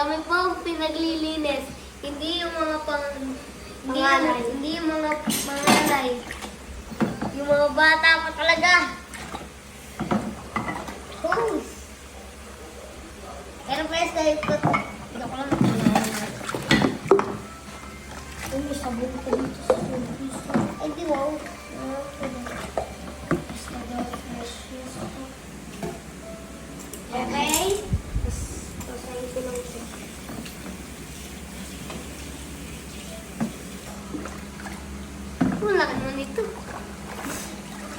Kami po ang pinaglilinis. Hindi yung mga pang... Hindi, Panganay. hindi yung mga panganay. Yung mga bata pa talaga. Hose. Pero pwes dahil ko... Hindi ko lang may sabon ka dito sa service. Ay, di wow. Okay? Tapos ayun ko lang siya. Wala ka naman dito.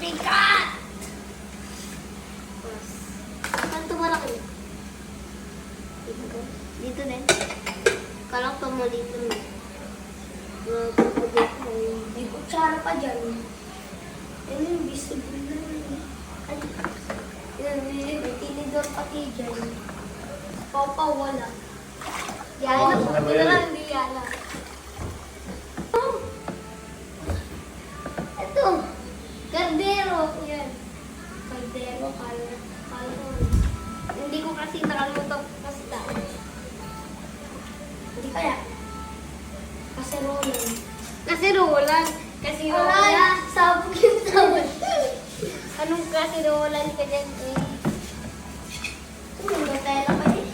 Pikat! Saan ito malaki? Dito. Dito din. Kalang pa mo dito. no? Grabe ko dito. May kutsara pa dyan. Ayun yung visible na may tinidor pati dyan. Papa, wala. Yana. Oh, ano Ito yan? lang, hindi. Hindi kaya. Kasi Roland. Kasi Roland. Kasi Ay, Roland. sabog yung sabog. Anong kasi Roland ka dyan eh? Ito, may Nutella pa eh.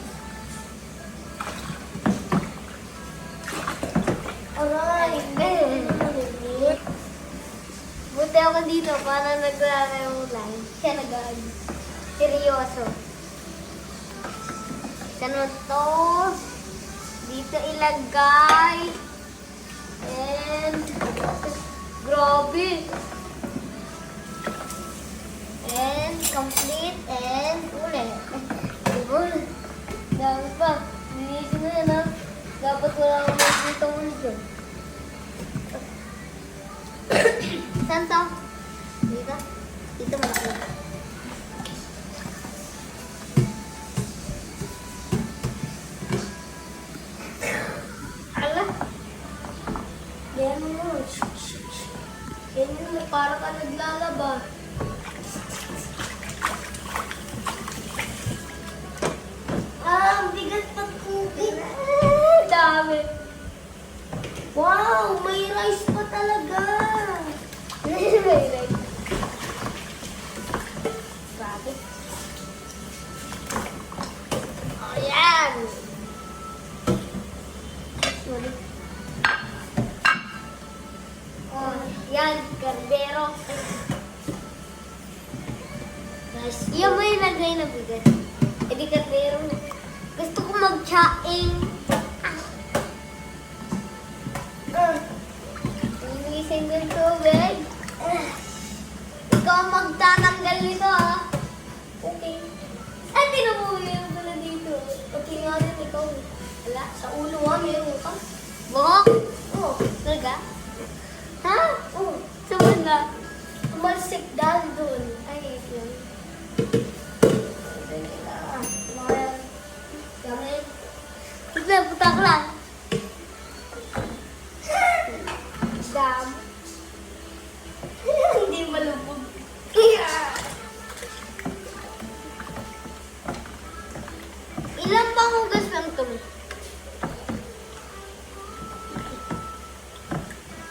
Aray, Eh. Buti ako dito para naglalaro lang. Siya nag Seryoso. Ano to? Dito ilagay. And, grabe. And, complete. And, ulit. Diba? Dami pa. Binisip na yan, ha? Dapat wala akong makikita ulit yun. Saan to? Dito? Dito malaki. Yan mo. Para ka naglalaba. Ah, bigat pag cookie. Dami. Wow, may rice pa talaga. Grabe. Bigat. E di kardero. Gusto ko mag-chaing. Ah. Linisin ng tubig. Ah. Ikaw ang magtatanggal nito ah. Okay. Ay, tinabuhi mo pala dito. Pati nga rin ikaw. Wala. Sa ulo ha, meron ka. Buhok? Oh, Talaga? Ha? oh. Saan na? Tumalsik dahil doon. Hindi malubog. Ilan pang hugas lang to?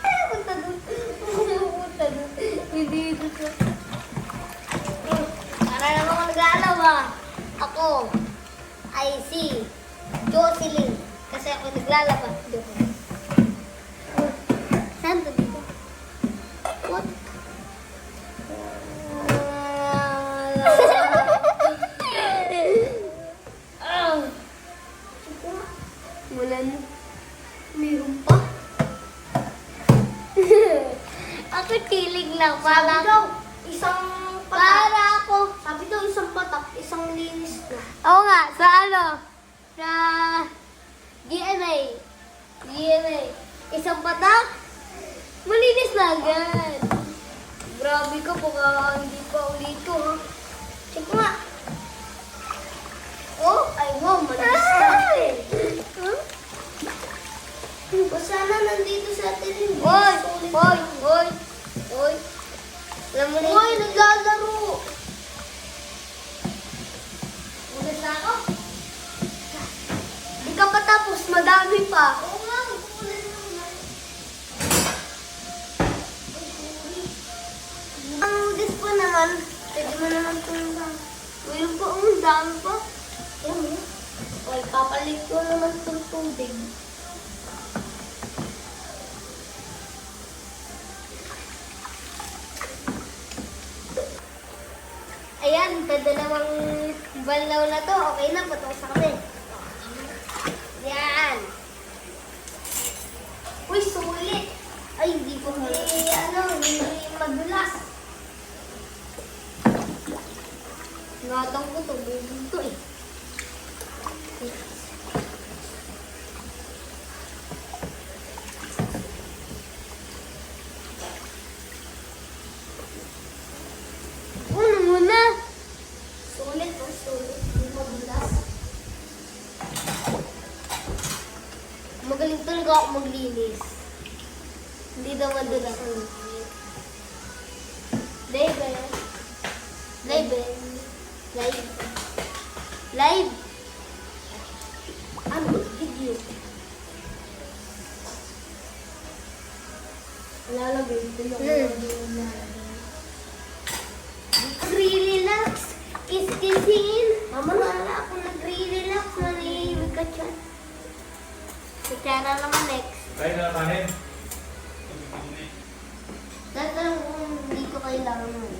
Ay, punta doon. Punta doon. Hindi dito. Para naman ako nag-aalaw ah. Ako, I see Jocelyn. Kasi ako naglalaba. Dito. Wala na. Meron pa. Ako tilig lang. Sabi Para, daw, isang patak. para ako. Sabi daw, isang patak, isang linis na. Oo nga, sa ano? Sa GMA. GMA. Isang patak. Malinis na agad. Grabe ka, baka hindi pa ulito ha. Check nga. Nandito sa atin yung Hoy! Hoy! Hoy! Hoy! Alam mo na Hoy, naglalaro. Ugas na ako? Di ka pa madami pa. Oo nga, magkukulan naman. Ang hugis po naman, pwede mo naman itong Ngayon po, ang dami pa. Yan mo. Ay, papalit ko naman itong tubig. Ayan, kadalawang balaw na to. Okay na, patapos na kami. Yan. Uy, sulit. Ay, hindi po hindi, ano, hindi madulas. Ngatang ko to, bubog to eh. Ano muna? Sulit o sulit. Hindi madulas. Magaling talaga ako maglinis. Hindi daw madulas. Live eh. Live eh. Live. Live. Kaya na kanin. Tatanong kung hindi ko kailangan.